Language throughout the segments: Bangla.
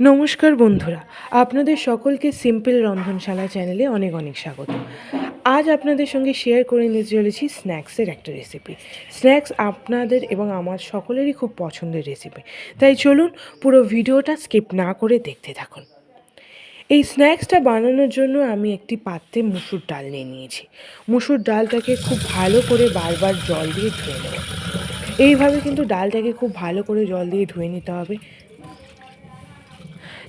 নমস্কার বন্ধুরা, আপনাদের সকলকে সিম্পল রন্ধনশালা চ্যানেলে অনেক অনেক স্বাগত। আজ আপনাদের সঙ্গে শেয়ার করে নিতে চলেছি স্ন্যাক্সের একটা রেসিপি স্ন্যাক্স আপনাদের এবং আমার সকলেরই খুব পছন্দের রেসিপি তাই চলুন পুরো ভিডিওটা স্কিপ না করে দেখতে থাকুন। এই স্ন্যাক্সটা বানানোর জন্য আমি একটি পাত্রে মুসুর ডাল নিয়ে নিয়েছি। মুসুর ডালটাকে খুব ভালো করে বারবার জল দিয়ে ধুয়ে নেব। এইভাবে কিন্তু ডালটাকে খুব ভালো করে জল দিয়ে ধুয়ে নিতে হবে।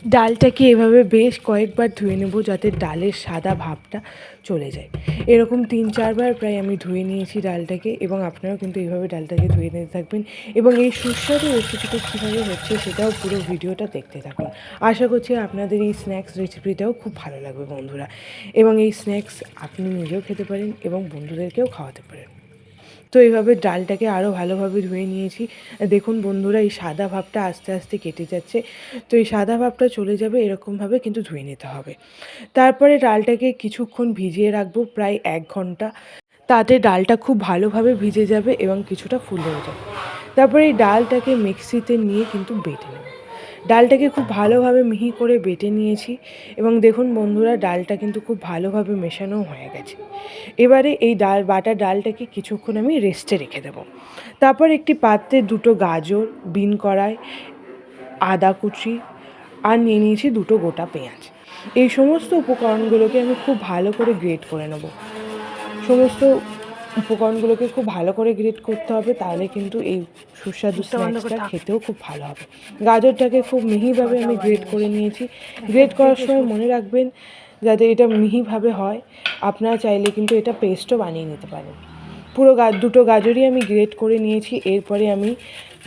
ডালটাকে এভাবে বেশ কয়েকবার ধুয়ে নেব যাতে ডালের সাদা ভাবটা চলে যায়। এরকম তিন, চারবার প্রায় আমি ধুয়ে নিয়েছি ডালটাকে এবং আপনারাও কিন্তু এইভাবে ডালটাকে ধুয়ে নিতে থাকবেন এবং এই সুস্বাদু রেসিপিটা কীভাবে হচ্ছে সেটাও পুরো ভিডিওটা দেখতে থাকুন। আশা করছি আপনাদের এই স্ন্যাক্স রেসিপিটাও খুব ভালো লাগবে বন্ধুরা। এবং এই স্ন্যাক্স আপনি নিজেও খেতে পারেন এবং বন্ধুদেরকেও খাওয়াতে পারেন। তো এইভাবে ডালটাকে আরও ভালোভাবে ধুয়ে নিয়েছি। দেখুন বন্ধুরা, এই সাদা ভাবটা আস্তে আস্তে কেটে যাচ্ছে। তো এই সাদা ভাবটা চলে যাবে এরকমভাবে কিন্তু ধুয়ে নিতে হবে। তারপরে ডালটাকে কিছুক্ষণ ভিজিয়ে রাখব, প্রায় এক ঘণ্টা। তাতে ডালটা খুব ভালোভাবে ভিজে যাবে এবং কিছুটা ফুলেও যাবে। তারপরে এই ডালটাকে মিক্সিতে নিয়ে কিন্তু বেটে নেব। ডালটাকে খুব ভালোভাবে মিহি করে বেটে নিয়েছি এবং দেখুন বন্ধুরা, ডালটা কিন্তু খুব ভালোভাবে মেশানো হয়ে গেছে। এবারে এই ডাল, বাটা ডালটাকে কিছুক্ষণ আমি রেস্টে রেখে দেবো। তারপর একটি পাত্রে দুটো গাজর, বিন কড়াই, আদা কুচি আর নিয়ে নিয়েছি দুটো গোটা পেঁয়াজ। এই সমস্ত উপকরণগুলোকে আমি খুব ভালো করে গ্রেট করে নেব। সমস্ত উপকরণগুলোকে খুব ভালো করে গ্রেট করতে হবে তাহলে কিন্তু এই সুস্বাদু স্ন্যাক্সটা খেতেও খুব ভালো হবে। গাজরটাকে খুব মিহিভাবে আমি গ্রেট করে নিয়েছি। গ্রেট করার সময় মনে রাখবেন যাতে এটা মিহিভাবে হয়। আপনারা চাইলে কিন্তু এটা পেস্টও বানিয়ে নিতে পারেন। পুরো গা দুটো গাজরই আমি গ্রেট করে নিয়েছি এরপরে আমি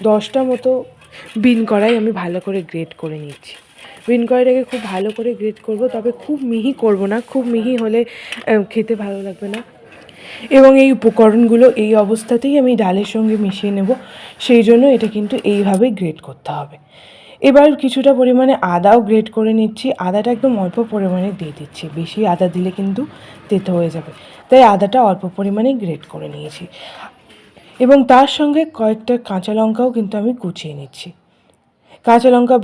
দশটা মতো বিন কড়াই আমি ভালো করে গ্রেট করে নিচ্ছি। বিন কড়াইটাকে খুব ভালো করে গ্রেট করব তবে খুব মিহি করব না। খুব মিহি হলে খেতে ভালো লাগবে না। এবং এই উপকরণগুলো এই অবস্থাতেই আমি ডালের সঙ্গে মিশিয়ে নেব। সেই জন্য এটা কিন্তু এইভাবেই গ্রেট করতে হবে। এবার কিছুটা পরিমাণে আদাও গ্রেট করে নিচ্ছি। আদাটা একদম অল্প পরিমাণে দিয়ে দিচ্ছি। বেশি আদা দিলে কিন্তু তেতো হয়ে যাবে। তাই আদাটা অল্প পরিমাণে গ্রেট করে নিয়েছি। এবং তার সঙ্গে কয়েকটা কাঁচা লঙ্কাও কিন্তু আমি কুচিয়ে নিচ্ছি। কাঁচা লঙ্কা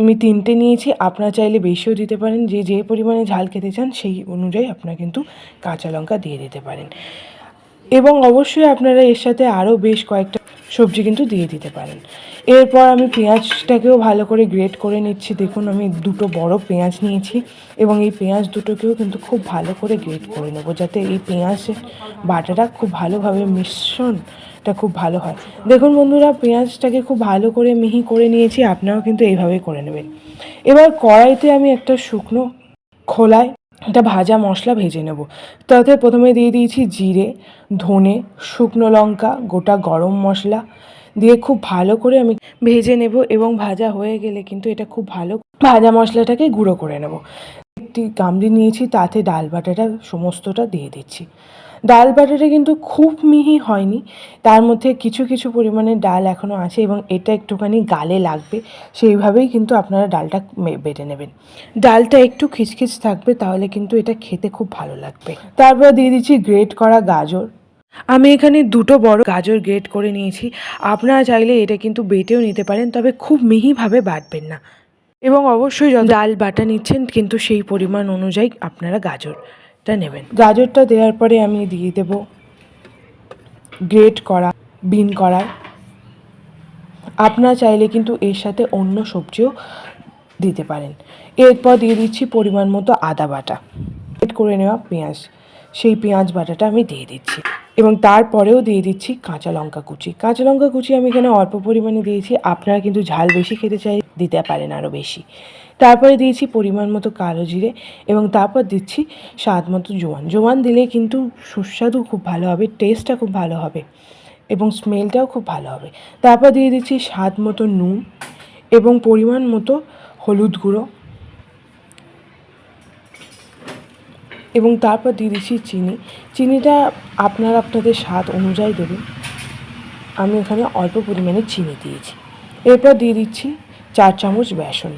আমি তিনটে নিয়েছি, আপনারা চাইলে বেশিও দিতে পারেন। যে যে পরিমাণে ঝাল খেতে চান, সেই অনুযায়ী আপনারা কিন্তু কাঁচা লঙ্কা দিয়ে দিতে পারেন। এবং অবশ্যই আপনারা এর সাথে আরও বেশ কয়েকটা সবজি কিন্তু দিয়ে দিতে পারেন। এরপর আমি পেঁয়াজটাকেও ভালো করে গ্রেট করে নিচ্ছি। দেখুন, আমি দুটো বড় পেঁয়াজ নিয়েছি এবং এই পেঁয়াজ দুটোকেও কিন্তু খুব ভালো করে গ্রেট করে নেব, যাতে এই পেঁয়াজের বাটাটা খুব ভালোভাবে মিশ্রণটা খুব ভালো হয়। দেখুন বন্ধুরা, পেঁয়াজটাকে খুব ভালো করে মিহি করে নিয়েছি, আপনারাও কিন্তু এইভাবেই করে নেবেন। এবার কড়াইতে আমি একটা শুকনো খোলায় একটা ভাজা মশলা ভেজে নেব। তাতে প্রথমে দিয়ে দিয়েছি জিরে, ধনে, শুকনো লঙ্কা, গোটা গরম মশলা দিয়ে খুব ভালো করে আমি ভেজে নেব এবং ভাজা হয়ে গেলে কিন্তু এটা খুব ভালো ভাজা মশলাটাকে গুঁড়ো করে নেব। একটি গামলি নিয়েছি, তাতে ডাল বাটাটা সমস্তটা দিয়ে দিচ্ছি। ডাল বাটাটা কিন্তু খুব মিহি হয়নি, তার মধ্যে কিছু কিছু পরিমাণে ডাল এখনও আছে এবং এটা একটুখানি গালে লাগবে, সেইভাবেই কিন্তু আপনারা ডালটা বেটে নেবেন। ডালটা একটু খিচখিচ থাকবে, তাহলে কিন্তু এটা খেতে খুব ভালো লাগবে। তারপর দিয়ে দিচ্ছি গ্রেট করা গাজর। আমি এখানে দুটো বড় গাজর গ্রেট করে নিয়েছি, আপনারা চাইলে এটা কিন্তু বেটেও নিতে পারেন, তবে খুব মিহিভাবে বাটবেন না। এবং অবশ্যই যত ডাল বাটা নিচ্ছেন কিন্তু সেই পরিমাণ অনুযায়ী আপনারা গাজরটা নেবেন। গাজরটা দেওয়ার পরে আমি দিয়ে দেব গ্রেট করা বিন করা। আপনারা চাইলে কিন্তু এর সাথে অন্য সবজিও দিতে পারেন। এরপর দিয়ে দিচ্ছি পরিমাণ মতো আদা বাটা। গ্রেট করে নেওয়া পেঁয়াজ। সেই পেঁয়াজ বাটাটা আমি দিয়ে দিচ্ছি। এবং তারপরেও দিয়ে দিচ্ছি কাঁচা লঙ্কা কুচি। কাঁচা লঙ্কা কুচি আমি এখানে অল্প পরিমাণে দিয়েছি। আপনারা কিন্তু ঝাল বেশি খেতে চাই, দিতে পারেন আরও বেশি। তারপরে দিয়েছি পরিমাণ মতো কালো জিরে এবং তারপর দিচ্ছি স্বাদ মতো জোয়ান। জোয়ান দিলে কিন্তু সুস্বাদু খুব ভালো হবে টেস্টটা খুব ভালো হবে এবং স্মেলটাও খুব ভালো হবে। তারপর দিয়ে দিচ্ছি স্বাদ মতো নুন এবং পরিমাণ মতো হলুদ গুঁড়ো। এবং তারপর দিয়ে দিচ্ছি চিনি। চিনিটা আপনারা আপনাদের স্বাদ অনুযায়ী দেবেন। আমি এখানে অল্প পরিমাণে চিনি দিয়েছি। এরপর দিয়ে দিচ্ছি চার চামচ বেসন।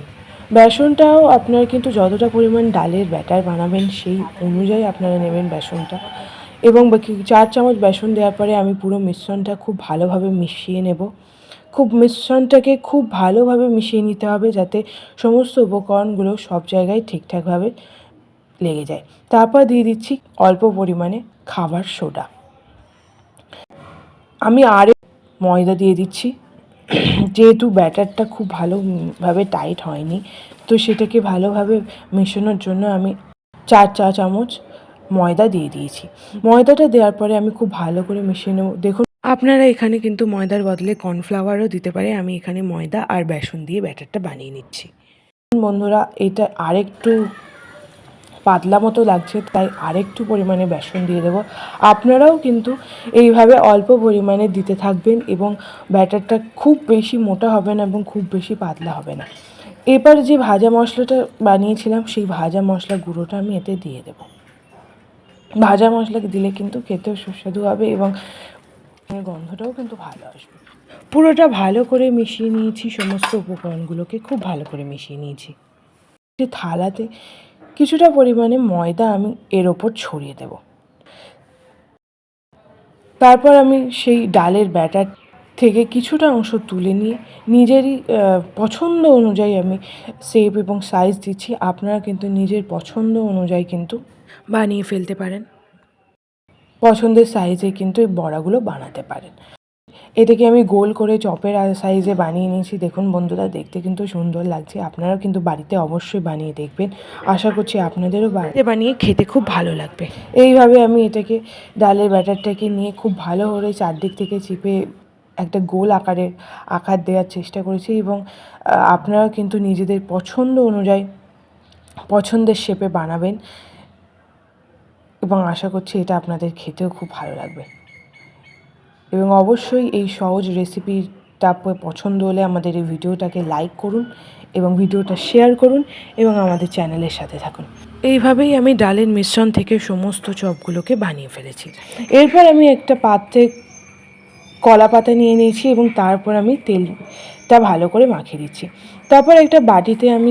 বেসনটাও আপনারা কিন্তু যতটা পরিমাণ ডালের ব্যাটার বানাবেন সেই অনুযায়ী আপনারা নেবেন বেসনটা। এবং বাকি চার চামচ বেসন দেওয়ার পরে আমি পুরো মিশ্রণটা খুব ভালোভাবে মিশিয়ে নেব। খুব মিশ্রণটাকে খুব ভালোভাবে মিশিয়ে নিতে হবে যাতে সমস্ত উপকরণগুলো সব জায়গায় ঠিকঠাকভাবে লেগে যায়। তারপর দিয়ে দিচ্ছি অল্প পরিমাণে খাবার সোডা। আমি আরে ময়দা দিয়ে দিচ্ছি। যেহেতু ব্যাটারটা খুব ভালোভাবে টাইট হয়নি, তো সেটাকে ভালোভাবে মেশানোর জন্য আমি চার চা চামচ ময়দা দিয়ে দিয়েছি। ময়দাটা দেওয়ার পরে আমি খুব ভালো করে মিশিয়ে নেব। দেখুন, আপনারা এখানে কিন্তু ময়দার বদলে কর্নফ্লাওয়ারও দিতে পারে। আমি এখানে ময়দা আর বেসন দিয়ে ব্যাটারটা বানিয়ে নিচ্ছি। বন্ধুরা, এটা আরেকটু পাতলা মতো লাগছে, তাই আরেকটু পরিমাণে বেসন দিয়ে দেবো। আপনারাও কিন্তু এইভাবে অল্প পরিমাণে দিতে থাকবেন এবং ব্যাটারটা খুব বেশি মোটা হবে না এবং খুব বেশি পাতলা হবে না। এবার যে ভাজা মশলাটা বানিয়েছিলাম, সেই ভাজা মশলা গুঁড়োটা আমি এতে দিয়ে দেবো। ভাজা মশলা দিলে কিন্তু খেতেও সুস্বাদু হবে এবং গন্ধটাও কিন্তু ভালো আসবে। পুরোটা ভালো করে মিশিয়ে নিয়েছি, সমস্ত উপকরণগুলোকে খুব ভালো করে মিশিয়ে নিয়েছি। থালাতে কিছুটা পরিমাণে ময়দা আমি এর ওপর ছড়িয়ে দেব। তারপর আমি সেই ডালের ব্যাটার থেকে কিছুটা অংশ তুলে নিয়ে নিজেরই পছন্দ অনুযায়ী আমি শেপ এবং সাইজ দিচ্ছি। আপনারা কিন্তু নিজের পছন্দ অনুযায়ী কিন্তু বানিয়ে ফেলতে পারেন। পছন্দের সাইজে কিন্তু এই বড়াগুলো বানাতে পারেন। এটাকে আমি গোল করে চপের সাইজে বানিয়ে নিয়েছি। দেখুন বন্ধুরা দেখতে কিন্তু সুন্দর লাগছে। আপনারাও কিন্তু বাড়িতে অবশ্যই বানিয়ে দেখবেন। আশা করছি আপনাদেরও বাড়িতে বানিয়ে খেতে খুব ভালো লাগবে। এইভাবে আমি এটাকে ডালের ব্যাটারটাকে নিয়ে খুব ভালো করে চারদিক থেকে চিপে একটা গোল আকারের আকার দেওয়ার চেষ্টা করেছি এবং আহ, আপনারাও কিন্তু নিজেদের পছন্দ অনুযায়ী পছন্দের শেপে বানাবেন এবং আশা করছি এটা আপনাদের খেতেও খুব ভালো লাগবে। এবং অবশ্যই এই সহজ রেসিপিটা পছন্দ হলে আমাদের এই ভিডিওটাকে লাইক করুন এবং ভিডিওটা শেয়ার করুন এবং আমাদের চ্যানেলের সাথে থাকুন। এইভাবেই আমি ডালের মিশ্রণ থেকে সমস্ত চপগুলোকে বানিয়ে ফেলেছি। এরপর আমি একটা পাত্রে কলা পাতা নিয়ে নিয়েছি এবং তারপর আমি তেলটা ভালো করে মাখিয়ে দিচ্ছি। তারপর একটা বাটিতে আমি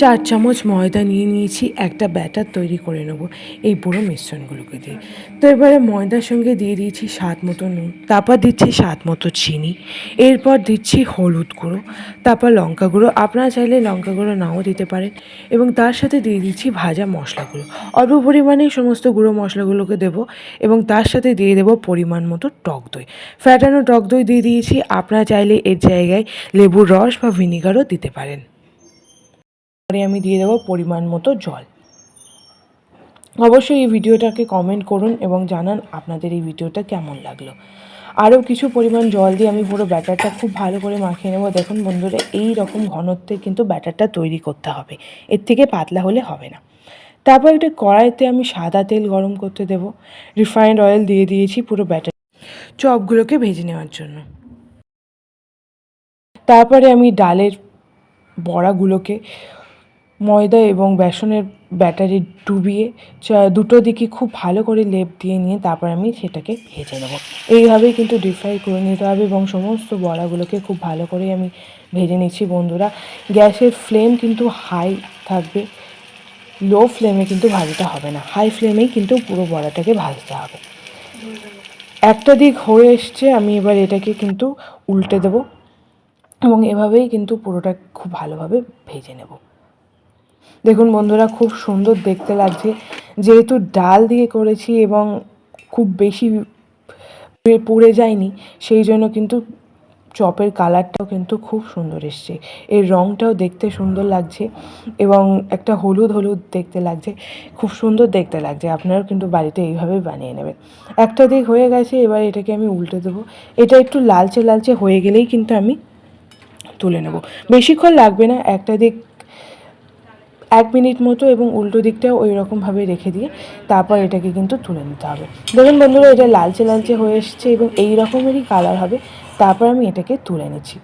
চার চামচ ময়দা নিয়ে নিয়েছি, একটা ব্যাটার তৈরি করে নেব এই পুরো মিশ্রণগুলোকে দিয়ে। তো এবারে ময়দার সঙ্গে দিয়ে দিয়েছি স্বাদ মতো নুন, তারপর দিচ্ছি স্বাদ মতো চিনি, এরপর দিচ্ছি হলুদ গুঁড়ো, তারপর লঙ্কা গুঁড়ো। আপনারা চাইলে লঙ্কা গুঁড়ো নাও দিতে পারেন এবং তার সাথে দিয়ে দিচ্ছি ভাজা মশলাগুলো। অল্প পরিমাণেই সমস্ত গুঁড়ো মশলাগুলোকে দেবো এবং তার সাথে দিয়ে দেবো পরিমাণ মতো টক দই। ফ্যাটানো টক দই দিয়ে দিয়েছি, আপনারা চাইলে এর জায়গায় লেবুর রস বা ভিনিগারও দিতে পারেন। পরে আমি দিয়ে দেবো পরিমাণ মতো জল। অবশ্যই এই ভিডিওটাকে কমেন্ট করুন এবং জানান আপনাদের এই ভিডিওটা কেমন লাগল। আরও কিছু পরিমাণ জল দিয়ে আমি পুরো ব্যাটারটা খুব ভালো করে মাখিয়ে নেব। দেখুন বন্ধুরা, এই রকম ঘনত্বে কিন্তু ব্যাটারটা তৈরি করতে হবে। এর থেকে পাতলা হলে হবে না। তারপর একটা কড়াইতে আমি সাদা তেল গরম করতে দেবো। রিফাইন্ড অয়েল দিয়ে দিয়েছি পুরো ব্যাটার চপগুলোকে ভেজে নেওয়ার জন্য। তারপরে আমি ডালের বড়াগুলোকে ময়দা এবং বেসনের ব্যাটারে ডুবিয়ে দুটো দিকে খুব ভালো করে লেপ দিয়ে নিয়ে তারপর আমি সেটাকে ভেজে নেব। এইভাবেই কিন্তু ডিপ ফ্রাই করে নিতে হবে এবং সমস্ত বড়াগুলোকে খুব ভালো করে আমি ভেজে নিচ্ছি বন্ধুরা। গ্যাসের ফ্লেম কিন্তু হাই থাকবে। লো ফ্লেমে কিন্তু ভাজতে হবে না। হাই ফ্লেমেই কিন্তু পুরো বড়াটাকে ভাজতে হবে। একটা দিক হয়ে এসছে, আমি এবার এটাকে কিন্তু উল্টে দেবো এবং এভাবেই কিন্তু পুরোটা খুব ভালোভাবে ভেজে নেব। দেখুন বন্ধুরা, খুব সুন্দর দেখতে লাগছে। যেহেতু ডাল দিয়ে করেছি এবং খুব বেশি পুড়ে- যায়নি, সেই জন্য কিন্তু চপের কালারটাও কিন্তু খুব সুন্দর এসছে। এর রঙটাও দেখতে সুন্দর লাগছে এবং একটা হলুদ হলুদ দেখতে লাগছে। খুব সুন্দর দেখতে লাগছে, আপনারাও কিন্তু বাড়িতে এইভাবে বানিয়ে নেবেন। একটা দিক হয়ে গেছে, এবার এটাকে আমি উল্টে দেবো। এটা একটু লালচে লালচে হয়ে গেলেই কিন্তু আমি তুলে নেব। বেশিক্ষণ লাগবে না, একটা দিক এক মিনিট মতো এবং উল্টো দিকটাও ওই রকমভাবে রেখে দিয়ে তারপর এটাকে কিন্তু তুলে নিতে হবে। দেখুন বন্ধুরা, এটা লালচে লালচে হয়ে এসছে এবং এই রকমেরই কালার হবে। তারপর আমি এটাকে তুলে নিচ্ছি।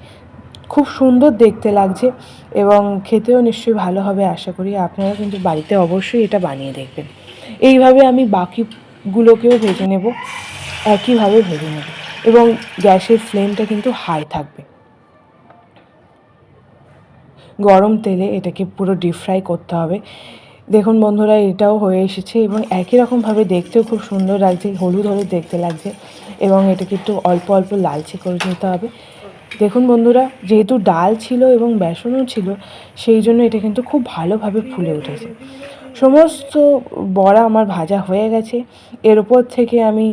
খুব সুন্দর দেখতে লাগছে এবং খেতেও নিশ্চয়ই ভালো হবে আশা করি। আপনারা কিন্তু বাড়িতে অবশ্যই এটা বানিয়ে দেখবেন। এইভাবে আমি বাকিগুলোকেও ভেজে নেব, একইভাবে ভেজে নেব এবং গ্যাসের ফ্লেমটা কিন্তু হাই থাকবে। গরম তেলে এটাকে পুরো ডিপ ফ্রাই করতে হবে। দেখুন বন্ধুরা, এটাও হয়ে এসেছে এবং একই রকমভাবে দেখতেও খুব সুন্দর লাগছে, হলুদ হলুদ দেখতে লাগছে এবং এটাকে একটু অল্প অল্প লালচে করে নিতে হবে। দেখুন বন্ধুরা, যেহেতু ডাল ছিল এবং বেসনও ছিল, সেই জন্য এটা কিন্তু খুব ভালোভাবে ফুলে উঠেছে। সমস্ত বড়া আমার ভাজা হয়ে গেছে। এর উপর থেকে আমি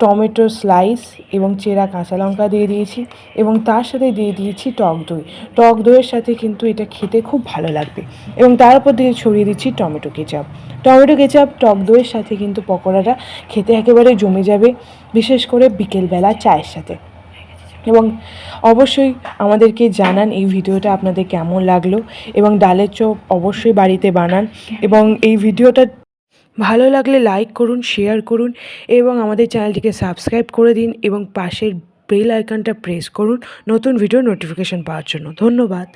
টমেটো স্লাইস এবং চেরা কাঁচা লঙ্কা দিয়ে দিয়েছি এবং তার সাথে দিয়ে দিয়েছি টক দই। টক দইয়ের সাথে কিন্তু এটা খেতে খুব ভালো লাগবে। এবং তার উপর দিয়ে ছড়িয়ে দিচ্ছি টমেটো কেচাপ। টমেটো কেচাপ, টক দইয়ের সাথে কিন্তু পকোড়াটা খেতে একেবারে জমে যাবে, বিশেষ করে বিকেলবেলা চায়ের সাথে। এবং অবশ্যই আমাদেরকে জানান এই ভিডিওটা আপনাদের কেমন লাগল। এবং ডালের চপ অবশ্যই বাড়িতে বানান। এবং এই ভিডিওটা ভালো লাগলে লাইক করুন শেয়ার করুন এবং আমাদের চ্যানেলটিকে সাবস্ক্রাইব করে দিন এবং পাশের বেল আইকনটা প্রেস করুন। নতুন ভিডিও নোটিফিকেশান পাওয়ার জন্য। ধন্যবাদ।